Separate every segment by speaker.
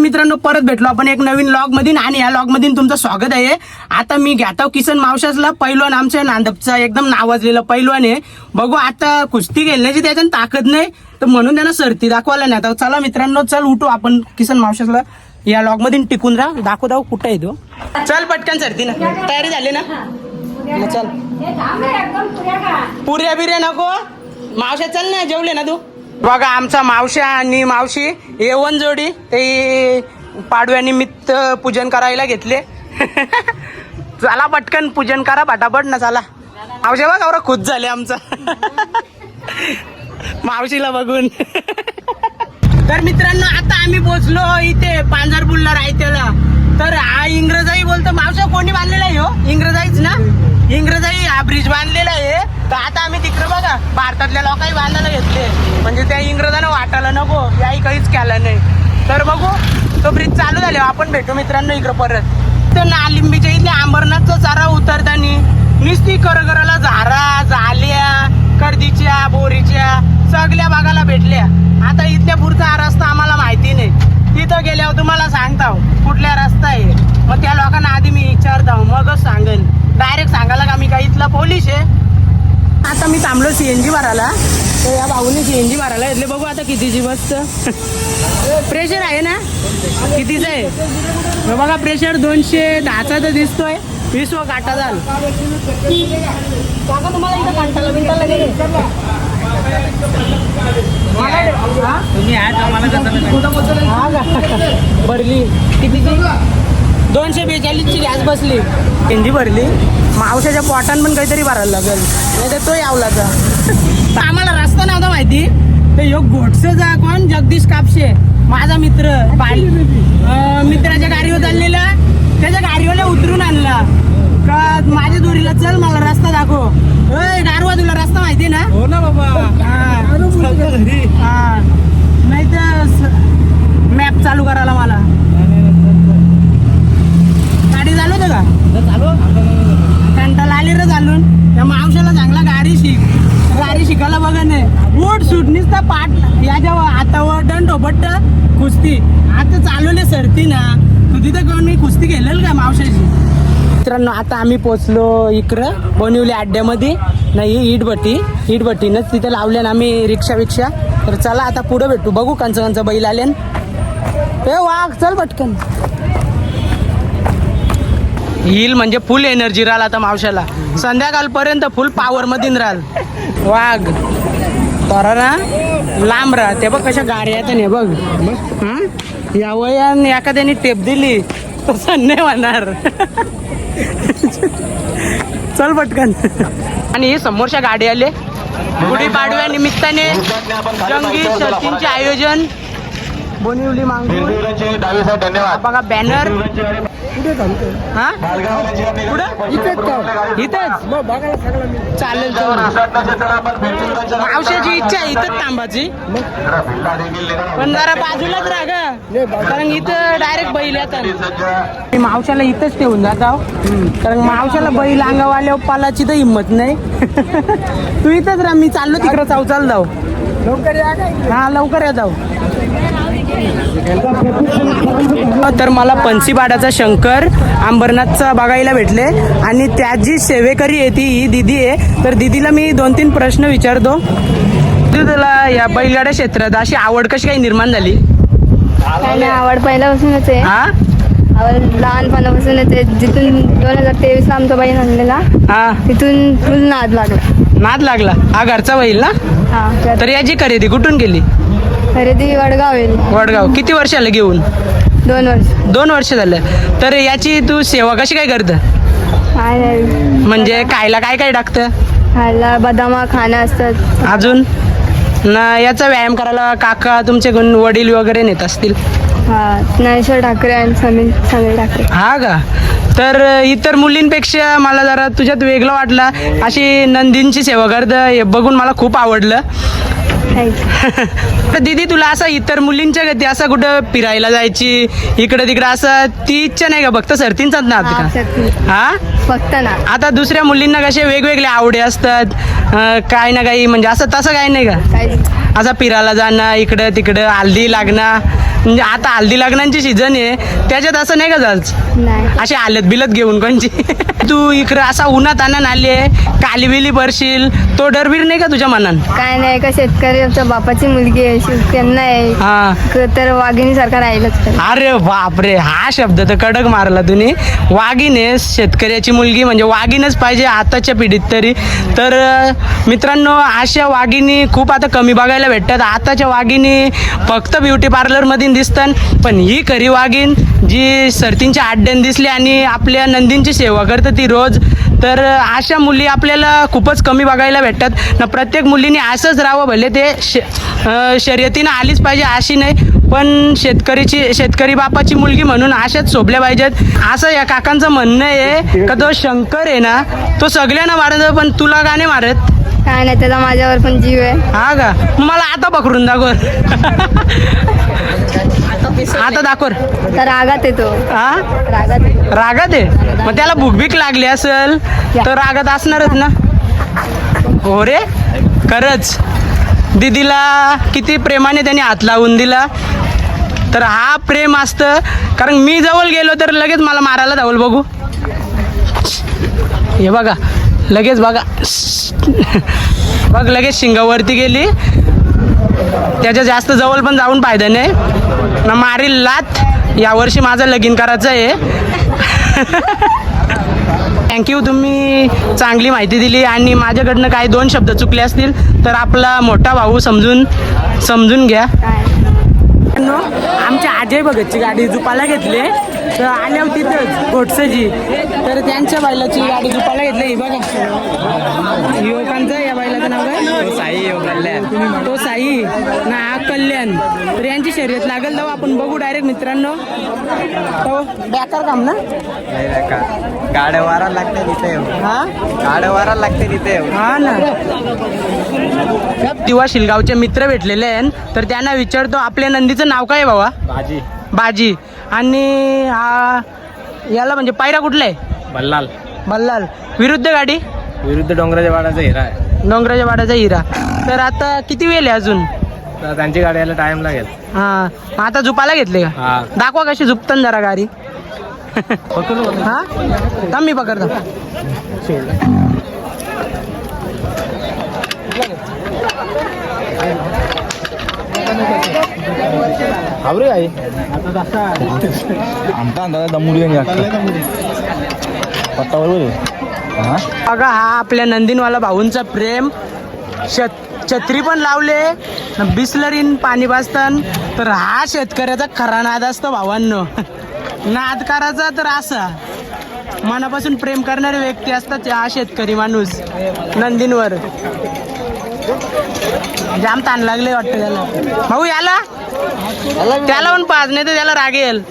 Speaker 1: मित्रांनो परत भेटलो आपण एक नवीन लॉग मधून आणि या लॉग मधून तुमचं स्वागत आहे. आता मी घेताव किसन मावशासला पैलवान आमच्या नांदपचा एकदम नावाजलेला पैलवान आहे. बघू आता कुस्ती खेळण्याची त्याच्यात ताकद नाही तर म्हणून त्यांना सरती दाखवायला नाही. आता चला मित्रांनो चल उठू आपण किसन मावशासला. या लॉग मधून टिकून राहा. दाखव दाखव कुठं आहे तो. चल पटकन सरती ना तयारी झाली ना? चल. पुऱ्या बिऱ्या नको. मावशा चल ना जेवले ना तू? बघा आमचा मावशा आणि मावशी येवन जोडी ते पाडव्यानिमित्त पूजन करायला घेतले. चला पटकन पूजन करा पटापट ना चला. मावशा बघा एवढा खुश झाले आमचा. मावशीला बघून. तर मित्रांनो आता आम्ही पोचलो इथे पांझरपूरला रायतेला. तर हा इंग्रजाई बोलतो मावसा कोणी बांधलेला आहे हो? इंग्रजाईच ना? इंग्रजाई हा ब्रिज बांधलेला आहे. तर आता आम्ही तिकडे बघा भारतातल्या लोकांनी बांधायला घेतले. म्हणजे त्या इंग्रजांना वाटायला नको याही काहीच केलं नाही. तर बघू तो ब्रिज चालू झाले आपण भेटू मित्रांनो इकडं परत. तर नालिंबीच्या इथल्या अंबरनाथचा चारा उतरताना नुसती करगराला झारा झाल्या कर्दीच्या बोरीच्या सगळ्या भागाला भेटल्या. आता इथल्या पुढचा हा रस्ता आम्हाला माहिती नाही. तिथं गेल्यावर तुम्हाला सांगताव हो, कुठल्या रस्ता आहे. मग त्या लोकांना आधी मी विचारताव हो, मगच सांगेन. डायरेक्ट सांगायला का मी का इथला पोलीस आहे? आता मी थांबलो सी एन भरायला. तर या भाऊने जी भरायला इथले बघू आता कितीची बसत प्रेशर आहे ना? कितीचं आहे? बघा प्रेशर दोनशे दहाचा तर दिसतोय. वीस व काटा जाल काका तुम्हाला इथं कांटाला बिंटाला गेले हा का? भरली कितीची दोनशे बेचाळीसची गॅस बसली. हिंदी भरली. मावशाच्या पोटान पण काहीतरी भरायला लागेल. नाही तर तो यावलाचा तर आम्हाला रस्ता नव्हता माहिती. तर ह्यो घोटसेचा कोण? जगदीश कापशे. माझा मित्र मित्राच्या गाडीवर चाललेला. त्याच्या गाडीवर उतरून आणला. का माझ्या दोरीला चल मला रस्ता दाखव. ओय गारवा तुला रस्ता माहिती ना?
Speaker 2: हो ना बाबा.
Speaker 1: हा.
Speaker 2: घरी.
Speaker 1: हा. नाही तर मॅप चालू करायला मला गाडी चालवतो का कंटाला आली रे चालून त्या मावशाला चांगला गाडी शिक गाडी शिकायला बघा नाही उठ सुटणीच तर पाठ याच्या हातावर दंड बट्ट कुस्ती. आता चालवले सरती ना तू तिथं कोणी कुस्ती खेळेल का मावशाची? मित्रांनो आता आम्ही पोचलो इकडं बोनिवली अड्ड्यामध्ये. नाही ही इटभट्टी. इटभट्टीनंच तिथे लावल्या ना आम्ही रिक्षा विक्षा तर चला आता पुढं भेटू. बघू कंच कंच बैल आल्यान ए वाघ चल पटकन. हिल म्हणजे फुल एनर्जी राहिल आता मावशाला. संध्याकाळपर्यंत फुल पॉवर मधीन राहाल. वाघ. तर ना लांब राहा ते बघ कशा गाड्या येतात बघ. हं? या वयान एखाद्याने टेप दिली तसं नाही होणार. चल पटकन. आणि हे समोरच्या गाडी आले गुढी पाडव्या निमित्ताने जंगी शर्तींचे आयोजन. बोनिवली मांगूर
Speaker 3: डावीसाठी धन्यवाद.
Speaker 1: हा? कुठं? इथंच चालेल मावशाची इच्छा आहे इथंच थांबाची पण जरा बाजूलाच राहा ग. कारण इथं डायरेक्ट बैल येतात. मी मावशाला इथंच ठेवून जात आहो कारण मावशाला बैल अंगावाल्या पालाची तर हिंमत नाही. तू इथंच राहा मी चाललो तिकडं चावचाल जाऊ. लवकर या हा लवकर या जाऊ. तर मला पंचीबाडाचा शंकर अंबरनाथचा बघायला भेटले. आणि त्याची सेवेकरी आहे ती ही दिदी आहे. तर दिदीला मी दोन तीन प्रश्न विचारतो. तुला या बैलगाड्या क्षेत्रात अशी आवड कशी काही निर्माण झाली?
Speaker 4: आवड पहिल्यापासूनच आहे.
Speaker 1: हा?
Speaker 4: आवड लहानपणापासूनच आहे जिथून दोन हजार तेवीस ला आमचा बहीण आणलेला
Speaker 1: हा.
Speaker 4: तिथून फुल नाद लागला.
Speaker 1: नाद लागला. हा घरचा बैल ना?
Speaker 4: तर
Speaker 1: याची खरेदी कुठून केली?
Speaker 4: खरेदी वडगाव येईल.
Speaker 1: वडगाव. किती वर्षाला घेऊन?
Speaker 4: दोन वर्ष.
Speaker 1: दोन वर्ष झालं. तर याची तू सेवा कशी काय करतं?
Speaker 4: काय नाही.
Speaker 1: म्हणजे खायला काय काय टाकतं?
Speaker 4: खायला बदामा खाणं असतात.
Speaker 1: अजून? ना याचा व्यायाम करायला काका तुमचे वडील वगैरे नेत असतील.
Speaker 4: हा ज्ञानेश्वर ठाकरे आणि समीर समीर ठाकरे.
Speaker 1: हा का? तर इतर मुलींपेक्षा मला जरा तुझ्यात वेगळं वाटला. अशी नंदींची सेवा करतं हे बघून मला खूप आवडलं. तर दीदी तुला असं इतर मुलींच्या गती असं कुठं फिरायला जायची इकडं तिकडं असं ती इच्छा नाही का? फक्त सरतींचाच ना. का? हा?
Speaker 4: फक्त ना.
Speaker 1: आता दुसऱ्या मुलींना कसे वेगवेगळे आवडे असतात अं, काय ना काही म्हणजे असं तसं काही नाही का?
Speaker 4: काय
Speaker 1: असं फिरायला जाणं इकडं तिकडं हल्दी लागणं म्हणजे आता हल्दी लग्नांची सीझन आहे त्याच्यात असं नाही का झालं
Speaker 4: नाही.
Speaker 1: अशी हालत बिलत घेऊन कोणची? तू इकडं असा उन्हात आणून आली काली बिली भरशील तो डरबीर नाही का तुझ्या मनात?
Speaker 4: काय नाही का शेतकऱ्याच्या बापाची मुलगी आहे शेत- त्यांना आहे.
Speaker 1: हा.
Speaker 4: तर वाघिणीसारखा राहिलंच पाहिजे.
Speaker 1: अरे बापरे हा शब्द तर कडक मारला तुम्ही. वाघीने शेतकऱ्याची मुलगी म्हणजे वाघीनच पाहिजे आताच्या पिढीत तरी. तर मित्रांनो अशा वाघिणी खूप आता कमी बघायला भेटतात. आताच्या वाघिणी फक्त ब्युटी पार्लरमध्ये दिसतात पण ही खरी वाघीण जी सर्तींच्या आड्ड्यान दिसली आणि आपल्या नंदींची सेवा करतं ती रोज. तर अशा मुली आपल्याला खूपच कमी बघायला भेटतात. ना प्रत्येक मुलीने असंच राहावं भले ते श शर्यतीनं आलीच पाहिजे अशी नाही पण शेतकरीची शेतकरी बापाची मुलगी म्हणून अशाच शोभल्या पाहिजेत. असं या काकांचं म्हणणं आहे का तो शंकर आहे ना तो सगळ्यांना मारत पण तुला का नाही मारत?
Speaker 4: काय नाही त्याचा माझ्यावर पण जीव आहे.
Speaker 1: हा का? मला आता पकडून दाखव. आता दाखव
Speaker 4: तर रागात येतो.
Speaker 1: हा
Speaker 4: रागात येतो.
Speaker 1: रागात आहे? मग त्याला भूकभीक लागली असेल तर रागात असणारच ना? हो रे? खरंच. दीदीला किती प्रेमाने त्यांनी हात लावून दिला. तर हा प्रेम असतं. कारण मी जवळ गेलो तर लगेच मला मारायला धावल बघू. हे बघा. लगेच बघा. बघ लगेच शिंगावरती गेली. त्याच्या जास्त जवळ पण जाऊन फायदा नाही. ना मारील लात. यावर्षी माझं लगीन करायचं आहे. थँक्यू तुम्ही चांगली माहिती दिली आणि माझ्याकडनं काही दोन शब्द चुकले असतील तर आपला मोठा भाऊ समजून समजून घ्या. आमच्या अजय भगतची गाडी जुपाला घेतली. तर आल्यावर तिथंच घोटसजी. तर त्यांच्या बैलाची गाडी जुपाला घेतली. ही बघा. युवकांचं या बैलाचं नाव काय? तो साई. ना कल्याण. तर यांची शर्यत लागेल तेव्हा आपण बघू डायरेक्ट मित्रांनो. तो बेकार काम ना?
Speaker 2: गाड्या वारा लागते तिथे.
Speaker 1: हा?
Speaker 2: गाड्या वारा लागते तिथे.
Speaker 1: हा ना. दिवा शिलगावचे मित्र भेटलेले आहेत. तर त्यांना विचारतो आपल्या नंदीचं नाव काय आहे बाबा
Speaker 2: भाजी
Speaker 1: बाजी. आणि हा याला म्हणजे पायरा कुठला आहे?
Speaker 2: बल्लाल.
Speaker 1: बल्लाल. विरुद्ध गाडी?
Speaker 2: विरुद्ध डोंगराच्या वाडाचा हिरा आहे.
Speaker 1: डोंगराच्या वाड्याचा हिरा. तर आता किती वेळ आहे अजून?
Speaker 2: तर त्यांची गाडी यायला टाइम लागेल.
Speaker 1: हा. आता झुपाला घेतले का?
Speaker 2: हा.
Speaker 1: दाखवा कशी झुपतं जरा गाडी. हा? थांब मी पकडतो.
Speaker 2: आवरे आई. आमचा अंदाजा दमुडी पत्ता बरोबर आहे.
Speaker 1: बघा हा आपल्या नंदीनवाला भाऊंचा प्रेम. शत छत्री पण लावले बिस्लरीन पाणी पाजतान तर हा शेतकऱ्याचा खरा नाद असतो भावांनो. नाद करायचा तर असा. मनापासून प्रेम करणारे व्यक्ती असतात हा शेतकरी माणूस. नंदींवर. जाम ताण लागले वाटतं त्याला. भाऊ याला? त्याला पण पाच नाही तर त्याला राग येईल.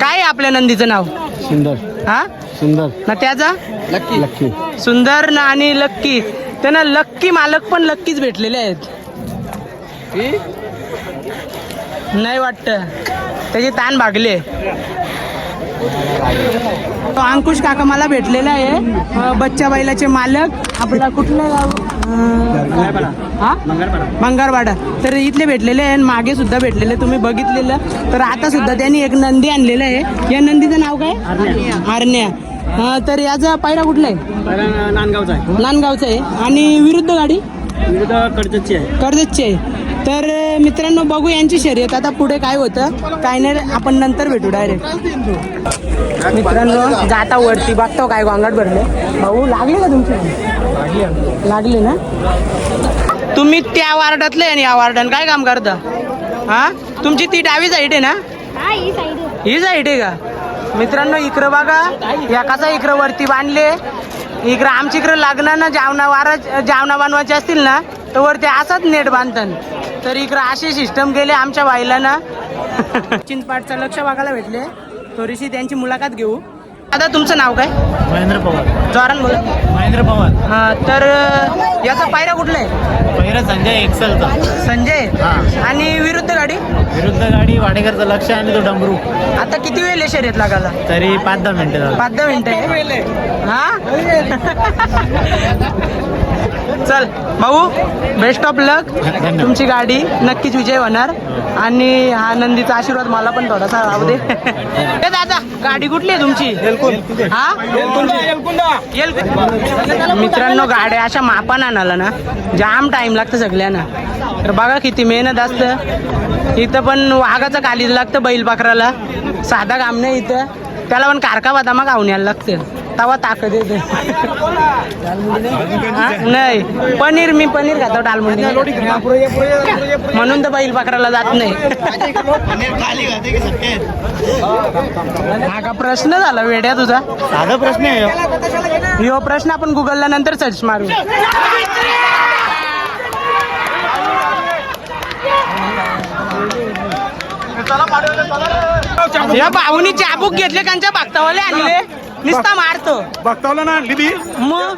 Speaker 1: काय आहे आपल्या नंदीचं नाव?
Speaker 2: सुंदर.
Speaker 1: हा?
Speaker 2: सुंदर.
Speaker 1: ना त्याचा?
Speaker 2: Lucky lucky.
Speaker 1: सुंदर ना आणि लक्की. त्यांना लक्की मालक पण लक्कीच भेटलेले आहेत. नाही वाटत. त्याचे ताण भागले तो अंकुश काका मला भेटलेला आहे. बच्चा बैलाचे मालक. आपला कुठलं गाव? हा? मंगारवाडा तर इथले भेटलेले आहे आणि मागे सुद्धा भेटलेले तुम्ही बघितलेलं. तर आता सुद्धा त्यांनी एक नंदी आणलेलं आहे. या नंदीचं नाव काय? हरण्या हा, तर याचा पायरा कुठला आहे?
Speaker 2: नांदगावचा आहे.
Speaker 1: नांदगावचं आहे. आणि विरुद्ध गाडी?
Speaker 2: विरुद्ध कडचची आहे.
Speaker 1: कर्जतची आहे. तर मित्रांनो बघू यांची शर्यत. आता पुढे काय होतं काय नाही आपण नंतर भेटू डायरेक्ट मित्रांनो जाता वरती. बघतो काय गोंगाट भरले. भाऊ लागले का तुमचे? लागले ना? तुम्ही त्या वार्डातले आणि या वार्डात. काय काम करता? हा? तुमची ती डावी साईड आहे ना? ही साईड आहे का? मित्रांनो इकडं बघा. एकाचा इकडं वरती बांधले. इकडं आमच्या इकडं लग्नानं जावना वारा जावना बांधवायचे असतील ना तर वरती असाच नेट बांधतात. तर इकडं असे सिस्टम गेले आमच्या बाईला चिंचपाटचं लक्ष बघायला भेटले. थोडीशी त्यांची मुलाखत घेऊ. आता तुमचं नाव काय?
Speaker 2: महेंद्र पवार.
Speaker 1: जोरान बोला.
Speaker 2: महेंद्र पवार.
Speaker 1: हा तर याचा पायरा कुठला आहे?
Speaker 2: पहिला संजय एक्सेलचा.
Speaker 1: संजय?
Speaker 2: हा.
Speaker 1: आणि विरुद्ध गाडी?
Speaker 2: विरुद्ध गाडी वाडेकरचं लक्ष आणि तो डमरू.
Speaker 1: आता किती वेळ आहे शर्यत लागायला?
Speaker 2: तरी पाच दहा मिनिटं झालं.
Speaker 1: पाच दहा मिनिटं हा? चल भाऊ बेस्ट ऑफ लक. तुमची गाडी नक्कीच विजय होणार. आणि हा नंदीचा आशीर्वाद मला पण थोडासा राहू दे. ए दादा गाडी कुठली आहे तुमची? हा? मित्रांनो गाड्या अशा मापान आणाला ना जाम टाइम लागतं सगळ्यांना. तर बघा किती मेहनत असतं. इथं पण वाघाचं कालीज लागतं बैल पाखराला साधा काम नाही इथं. त्याला पण कारका बदामा यायला लागतं. तवा ताकद येते? नाही. पनीर मी पनीर खातो डालमुंडी म्हणून तर बैल पाखराला जात नाही. हा का प्रश्न झाला वेड्या तुझा?
Speaker 2: साधा प्रश्न आहे
Speaker 1: यो. प्रश्न आपण गुगलला नंतर सर्च मारू. या भाऊनी चाबूक घेतले त्यांच्या बागतावाले आणले. नुसता मारतो.
Speaker 3: बघतावला ना
Speaker 1: मग?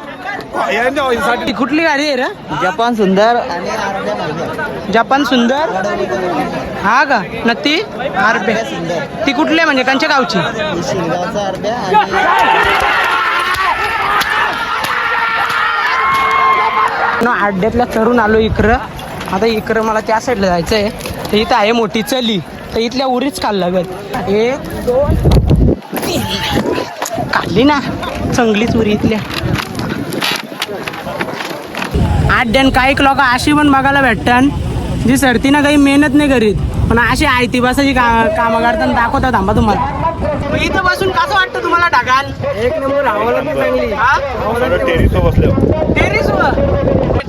Speaker 1: ती कुठली गाडी आहे रे?
Speaker 5: जपान सुंदर.
Speaker 1: जपान सुंदर? हा का? नक्की? आरबे. ती कुठली आहे म्हणजे? कंच्या गावची?
Speaker 5: अर्ध्या आणि
Speaker 1: ना अड्ड्यातल्या चढून आलो इकडं. आता इकडं मला त्या साईडला जायचं आहे तर इथं आहे मोठी चली. तर इथल्या उरीच खाल्ला लागत एक दोन तीन खाल्ली ना. चांगलीच उरी इथल्या. अड्ड्यान काही लोक अशी पण बघायला भेटतात. जी सरतीनं काही मेहनत नाही करीत पण अशी आयती बसाची का कामं करताना दाखवतात थांबा तुम्हाला. इथं बसून कसं वाटतं तुम्हाला ढगाल?
Speaker 3: एक नंबर हवाला पण चांगली. टेरिस
Speaker 1: टेरिसवर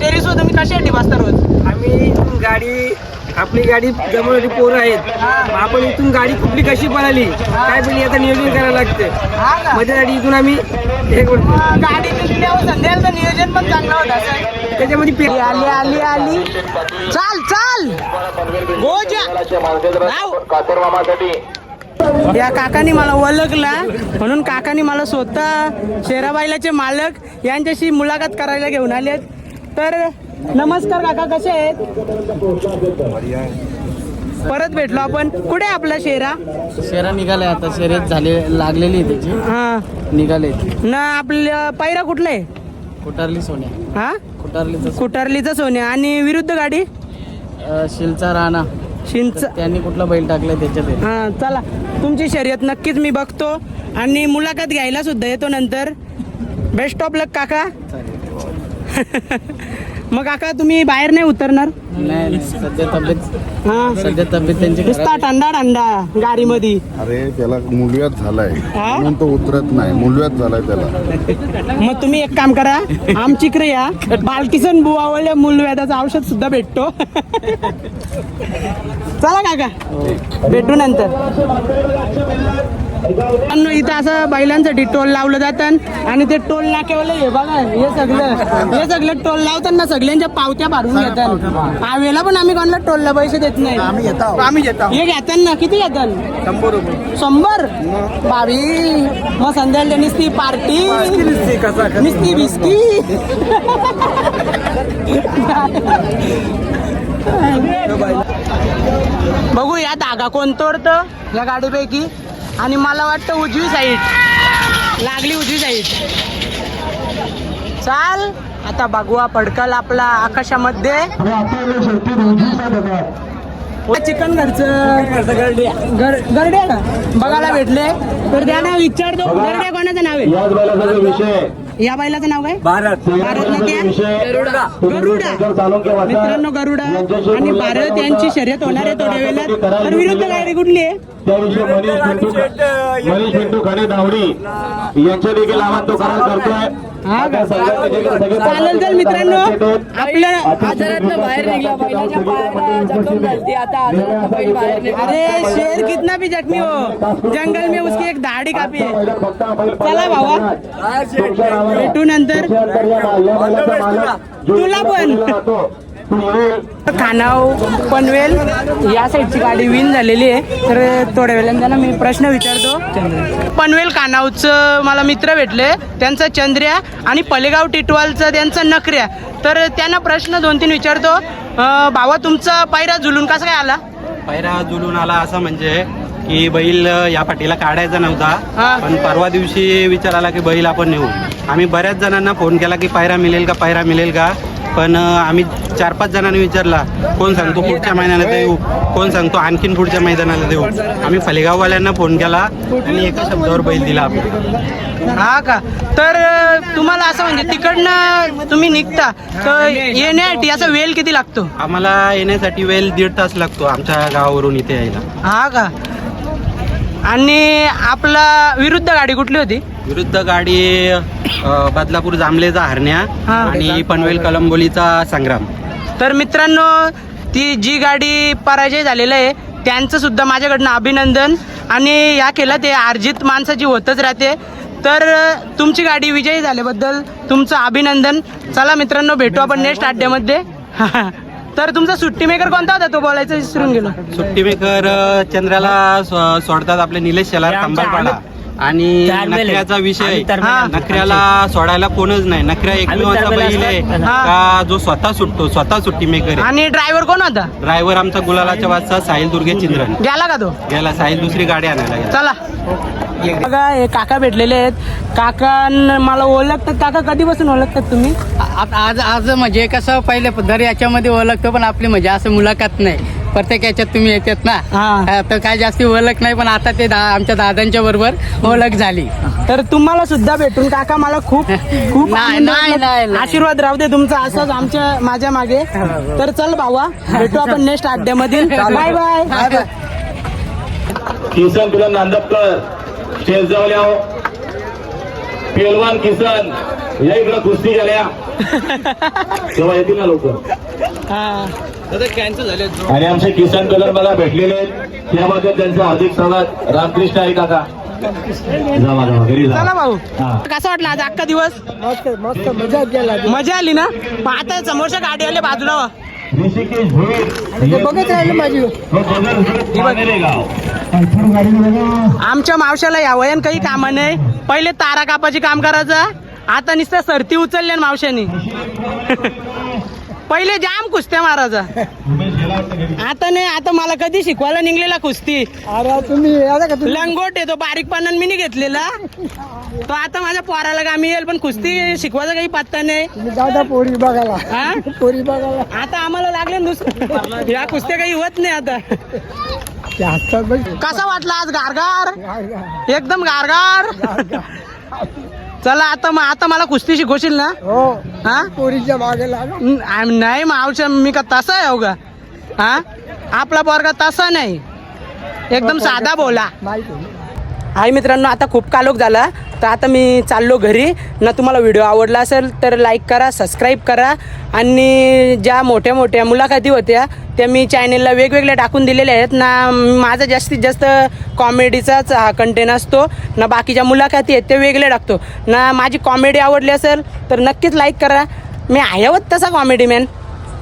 Speaker 1: टेरिसवर? तुम्ही कशासाठी बसता रोज?
Speaker 6: आम्ही गाडी आपली गाडी जमवणारी पोरं आहेत. आपण इथून गाडी कुठली कशी पळाली काय पहिली आता नियोजन करायला लागते.
Speaker 1: हा
Speaker 6: गाडी इथून आम्ही हे करतो.
Speaker 1: गाडी निघल्यावर संध्याकाळचं नियोजन पण चांगलं होतं.
Speaker 6: त्याच्यामध्ये पे-
Speaker 1: आली आली आली चाल चाल. राव. या काकानी मला ओळखला म्हणून काकानी मला स्वतः शेराबाईलाचे मालक यांच्याशी मुलाखत करायला घेऊन आलेत. तर नमस्कार काका कसे आहेत? परत भेटलो आपण. कुठे आहे आपला शेरा?
Speaker 2: शेरा निघाले आता. शर्यत झाले लागलेली आहे त्याची.
Speaker 1: हा.
Speaker 2: निघाले.
Speaker 1: ना आपलं पैरा कुठला आहे?
Speaker 2: कुटारली सोन्या.
Speaker 1: हा?
Speaker 2: कुटारलीचा
Speaker 1: कुटारलीचा सोन्या. आणि विरुद्ध गाडी?
Speaker 2: शिलचा राणा.
Speaker 1: शिंच
Speaker 2: त्यांनी कुठला बैल टाकलाय त्याच्यात आहे.
Speaker 1: हा चला. तुमची शर्यत नक्कीच मी बघतो. आणि मुलाखत घ्यायला सुद्धा येतो नंतर. बेस्ट ऑफ लक काका. मग काका तुम्ही बाहेर नाही उतरणार?
Speaker 2: नाही नाही, सध्या तब्येत
Speaker 1: हा.
Speaker 2: सध्या तब्येत त्यांची
Speaker 1: नुसता टंडा टंडा गाडीमध्ये.
Speaker 7: अरे त्याला मूलव्याध झालाय.
Speaker 1: हा?
Speaker 7: म्हणून तो उतरत नाही. मूलव्याध झालाय त्याला.
Speaker 1: मग तुम्ही एक काम करा. आमचीकडे या. बालकिसन बुवावळ्या मूलव्याधाचं औषध सुद्धा भेटतो. चला काका. भेटू नंतर. पण इथं असं बैलांसाठी टोल लावलं जातं. आणि ते टोल नाक्यावाले हे बघा हे सगळं हे सगळं टोल लावताना सगळ्यांच्या पावत्या भरून घेतात. आवेला पण आम्ही कोणाला टोलला पैसे देत नाही. आम्ही घेतो आम्ही घेतो हे घेतात ना किती घेतात? शंभर रुपये. शंभर? बावी मग संध्याकाळच्या नुसती पार्टी. नुसती बिस्की. बघू या धागा कोण तोडतं? या गाडीपैकी. आणि मला वाटतं उजवी साईड लागली उजवी साईड चाल. आता बघूया पडकल आपला आकाशामध्ये. हो, चिकन घरचं. घर गरड्या ना बघायला भेटले. तर त्या विचारतो. गरड्या कोणाचं नाव आहे. या बैलाचं नाव काय? भारत. भारत गरुडा. मित्रांनो गरुडा. आणि भारत यांची शर्यत होणार आहे थोड्या वेळात. तर विरुद्ध गाडी कुठली आहे?
Speaker 3: त्याविषयी मनीष पिंटू मनीष पिंटू खडे धावडी यांच्या देखील आवाज तो करार करतोय.
Speaker 1: हा चालेल तर मित्रांनो. आपल्या
Speaker 6: बाहेर निघला बैलाच्या पायाला जखम झाली आता आजारातनं बैल बाहेर निघाला.
Speaker 1: अरे शेर कितना भी जख्मी हो. जंगल में उसकी एक दाढ़ी कापी है। चला भावा भेटू नंतर। तुला। पण. खानाव पनवेल या साईडची गाडी विन झालेली आहे. तर थोड्या वेळाने त्यांना मी प्रश्न विचारतो. पनवेल कानावचं मला मित्र भेटले. त्यांचा चंद्र्या आणि पलेगाव टिटवालचं त्यांचा नकऱ्या तर त्यांना प्रश्न दोन तीन विचारतो. भावा तुमचा पायरा झुलून कसा काय आला?
Speaker 8: पायरा जुलून आला असा म्हणजे की बैल या पाठीला काढायचा. नव्हता. पण परवा दिवशी विचार आला की बैल आपण नेऊ. आम्ही बऱ्याच जणांना फोन केला की पायरा मिळेल का पायरा मिळेल का? पण आम्ही चार पाच जणांनी विचारला कोण सांगतो पुढच्या महिन्याला देऊ कोण सांगतो आणखीन पुढच्या मैदानाला देऊ आम्ही फलेगाववाल्यांना फोन केला आणि एका शब्दावर बैल दिला
Speaker 1: हा का? तर तुम्हाला असं म्हणजे तिकडनं तुम्ही निघता तर येण्यासाठी असा वेळ किती लागतो?
Speaker 8: आम्हाला येण्यासाठी वेळ दीड तास लागतो आमच्या गावावरून इथे यायला.
Speaker 1: हा का? आणि आपला विरुद्ध गाडी कुठली होती?
Speaker 8: विरुद्ध गाडी बदलापूर जांभलेचा हरण्या
Speaker 1: हा.
Speaker 8: आणि पनवेल कलंबोलीचा संग्राम.
Speaker 1: तर मित्रांनो ती जी गाडी पराजय झालेलं आहे त्यांचं सुद्धा माझ्याकडनं अभिनंदन. आणि या केलं ते अर्जित माणसाची होतच राहते. तर अं, तुमची गाडी विजयी झाल्याबद्दल तुमचं अभिनंदन. चला मित्रांनो भेटू आपण नेक्स्ट अड्ड्यामध्ये तर तुमचा सुट्टी मेकर कोणता होता तो बोलायचं विसरून गेलो.
Speaker 8: सुट्टी मेकर चंद्राला सो- सोडतात आपले निलेश शेलार कंबरपाडा आणि नखऱ्याचा विषय
Speaker 1: हा.
Speaker 8: नखऱ्याला सोडायला कोणच नाही. नखऱ्या एकमेव असा बैल आहे
Speaker 1: हा.
Speaker 8: का जो स्वतः सुटतो स्वतः सुट्टी मेकर आहे.
Speaker 1: आणि ड्रायव्हर कोण होता?
Speaker 8: ड्रायव्हर आमचा गुलालाच्या वाजता साहिल दुर्गे चिंद्रन.
Speaker 1: गेला का तो?
Speaker 8: गेला. साहिल दुसरी गाडी आणायला गेला.
Speaker 1: चला. बघा हे काका भेटलेले आहेत. काका मला ओळखतात. काका कधीपासून ओळखतात तुम्ही?
Speaker 2: आ- आज आज म्हणजे कसं पहिले दर याच्यामध्ये ओळखतो पण आपली म्हणजे असं मुलाखत नाही. प्रत्येक याच्यात तुम्ही येतात ना?
Speaker 1: हा.
Speaker 2: हा, तर काय जास्ती ओळख नाही पण आता ते दा- आमच्या दादांच्या बरोबर ओळख झाली.
Speaker 1: तर तुम्हाला सुद्धा भेटून काका मला खूप खूप
Speaker 2: नाही,
Speaker 1: आनंद
Speaker 2: नाही,
Speaker 1: वाटला.
Speaker 2: नाही, नाही.
Speaker 1: आशीर्वाद राहू दे तुमचा असंच आमच्या माझ्या मागे. तर चल भावा भेटू आपण नेक्स्ट अड्ड्यामध्ये बाय बाय
Speaker 3: किसन तुला नांदपकर शेजावल्या पेलवान किसन या इकडं कुस्ती झाल्या. तेव्हा येतील ना लोक. आणि आमचे किसन कलर मला भेटलेले आहेत. त्याबद्दल त्यांचं हार्दिक स्वागत. रामकृष्ण आहे काका. जावा जावा घरी
Speaker 1: चला भाऊ.
Speaker 3: हा.
Speaker 1: कसा वाटला आज अख्खा दिवस?
Speaker 6: मस्त मस्त मजा गेला
Speaker 1: मजा आली ना? आता समोरच्या गाडी आले बाजूला.
Speaker 3: ऋषिकेश भोईर.
Speaker 6: बघत राहिलं माझी.
Speaker 1: आमच्या मावशाला या वयान काही कामा नाही. पहिले तारा कापाची काम करायचा. आता नुसतं सरती उचलल्या मावशानी. पहिले जाम कुस्त्या मारायचा. आता नाही आता मला कधी शिकवायला निघलेला कुस्ती?
Speaker 6: अरे तुम्ही आता का
Speaker 1: लंगोट आहे तो बारीक पानान मी नाही घेतलेला. तो आता माझ्या पोराला कामी येईल पण कुस्ती शिकवायचा काही पत्ता नाही.
Speaker 6: तुम्ही पोरी बघायला.
Speaker 1: हा?
Speaker 6: पोरी बघायला.
Speaker 1: आता आम्हाला लागले ना दुसरं. या कुस्त्या काही होत नाही आता.
Speaker 6: ते हसतात बघ.
Speaker 1: कसा वाटला आज गारगार? एकदम गारगार. चला आता मग आता मला कुस्ती शिकवशील ना?
Speaker 6: हो.
Speaker 1: हा?
Speaker 6: पोरीच्या मागे लागा.
Speaker 1: नाही मावच्या मी का तसा आहे हो का हा? आपला पोरगा तसा नाही. एकदम साधा बोला. हाय मित्रांनो आता खूप कालोख झाला. तर आता मी चाललो घरी. ना तुम्हाला व्हिडिओ आवडला असेल तर लाईक करा सबस्क्राईब करा. आणि ज्या मोठ्या मोठ्या मुलाखती होत्या त्या मी चॅनेलला वेगवेगळ्या टाकून दिलेल्या आहेत. ना माझा जास्तीत जास्त कॉमेडीचाच हा कंटेंट असतो. ना बाकीच्या मुलाखती आहेत ते वेगळे टाकतो. ना माझी कॉमेडी आवडली असेल तर नक्कीच लाईक करा. मी आहे होत तसा कॉमेडी मॅन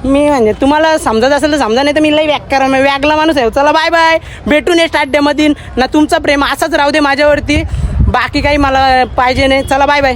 Speaker 1: मी म्हणजे तुम्हाला समजत असेल तर समजा नाही तर मी लई व्याग करा व्यागला माणूस आहे. चला बाय बाय भेटू नये अड्ड्यामधील ना तुमचं प्रेम असंच राहू दे माझ्यावरती. बाकी काही मला पाहिजे नाही. चला बाय बाय